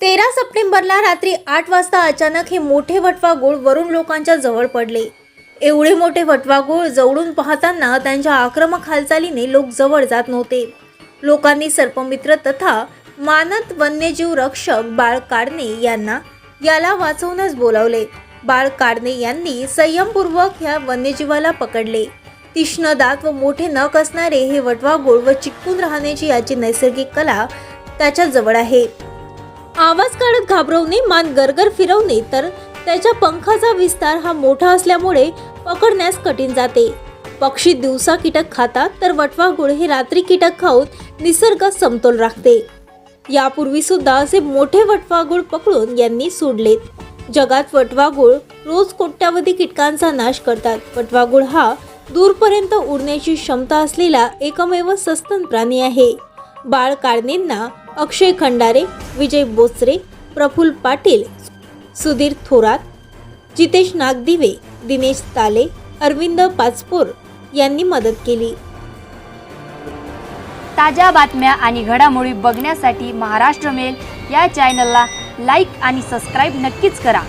तेरा सप्टेंबरला रात्री आठ वाजता अचानक हे मोठे वटवागुळ वरून लोकांच्या जवळ पडले. एवढे मोठे वटवागुळ जवळून पाहताना त्यांच्या आक्रमक हालचालीने लोक जवळ जात नव्हते. लोकांनी सर्पमित्र तथा मानत वन्यजीव रक्षक बाळ काडणे यांना याला वाचवण्यास बोलावले. बाळ काडणे यांनी संयमपूर्वक ह्या वन्यजीवाला पकडले. तीक्ष्ण दात व मोठे नख असणारे हे वटवागुळ व चिकून राहण्याची याची नैसर्गिक कला त्याच्याजवळ आहे. आवाज काढत घाबरवणे मान गरगर फिरवणे तर त्याच्या पंखाचा विस्तार हा मोठा असल्यामुळे पकडण्यास कठीण जाते. पक्षी दिवसा कीटक खातात तर वटवाघूळ हे रात्री कीटक खाऊन निसर्ग समतोल राखते. यापूर्वी सुद्धा असे मोठे वटवाघूळ पकडून यांनी सोडलेत. जगात वटवाघूळ रोज कोट्यावधी कीटकांचा नाश करतात. वटवाघूळ हा दूरपर्यंत उडण्याची क्षमता असलेला एकमेव सस्तन प्राणी आहे. बाळ काळणेंना अक्षय खंडारे विजय बोचरे प्रफुल्ल पाटील सुधीर थोरात जितेश नागदिवे दिनेश ताले अरविंद पाचपोर यांनी मदत केली. ताज्या बातम्या आणि घडामोडी बघण्यासाठी महाराष्ट्र मेल या चॅनलला लाईक आणि सबस्क्राईब नक्कीच करा.